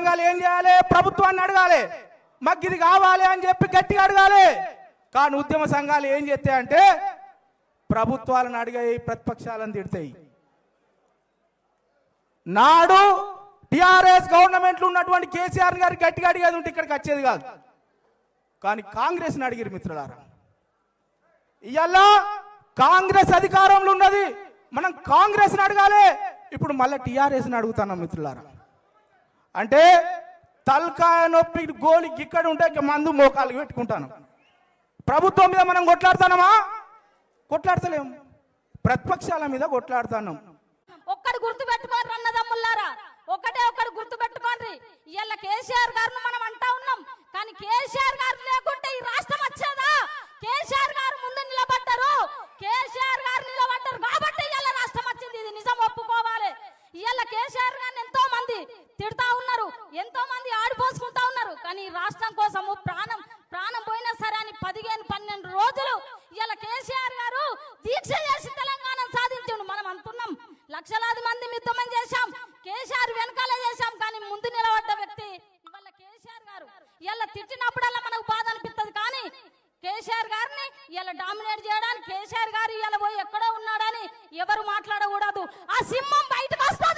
సంఘాలు ఏం చేయాలి? ప్రభుత్వాన్ని అడగాలి. మాకు ఇది కావాలి అని చెప్పి గట్టిగా అడగాలి. కానీ ఉద్యమ సంఘాలు ఏం చేస్తాయంటే ప్రభుత్వాలను అడిగాయి ప్రతిపక్షాలను తిడతాయి. నాడు టిఆర్ఎస్ గవర్నమెంట్లో ఉన్నటువంటి కేసీఆర్ గారు గట్టిగా అడిగేది ఉంటే ఇక్కడికి వచ్చేది కాదు. కానీ కాంగ్రెస్ని అడిగిరు మిత్రులారా. ఇవాళ కాంగ్రెస్ అధికారంలో ఉన్నది. మనం కాంగ్రెస్ని అడగాలి. ఇప్పుడు మళ్ళీ టీఆర్ఎస్ని అడుగుతున్నాం మిత్రులారా. అంటే తలకాయ నొప్పి గోలి ఇక్కడ ఉంటే ఇక మందు మోకాలు పెట్టుకుంటాను. ప్రభుత్వం మీద మనం కొట్లాడుతున్నామా? కొట్లాడతలేము. ప్రతిపక్షాల మీద కొట్లాడుతున్నాం. ఒక్కడు గుర్తు పెట్టుకోండి అన్నదమ్ములారా ఒకటే ఒక్కడు గుర్తు పెట్టుకోండి ఇవాళ కేసీఆర్ గారిని మనం అంటా ఉన్నాం. కానీ కేసీఆర్ గారు లేకుంటే ఈ రాష్ట్రం వచ్చేదా కేసీఆర్ గారు ముందు నిలబడ్డారు కేసీఆర్ గారు నిలబడ్డారు కాబట్టి ఇవాళ రాష్ట్రం వచ్చింది ఇది నిజం ఒప్పుకోవాలి ఇవాళ కేసీఆర్ గారిని ఎంతో మంది తిడతా ఉన్నారు ఎంతో మంది ఆడిపోసుకుంటా ఉన్నారు. కానీ రాష్ట్రం కోసము ప్రాణం ప్రాణం పోయినా సరే అని పదిహేను పన్నెండు రోజులు ఇలా కేసీఆర్ గారు దీక్ష చేసి తెలంగాణ సాధించండు. మనం అంటున్నాం లక్షలాది మంది మిద్దమం చేశాం కేసీఆర్ వెనకాలే చేశాం కానీ ముందు నిలబడ్డ వ్యక్తి ఇవాళ కేసీఆర్ గారు. ఇలా తిట్టినప్పుడల్లా మనకు బాధ అనిపిస్తుంది కానీ కేసీఆర్ గారిని ఇలా డామినేట్ చేయడానికి కేసీఆర్ గారు ఇలా పోయి ఎక్కడో ఉన్నాడని ఎవరు మాట్లాడకూడదు. ఆ సింహం బయటకు వస్తా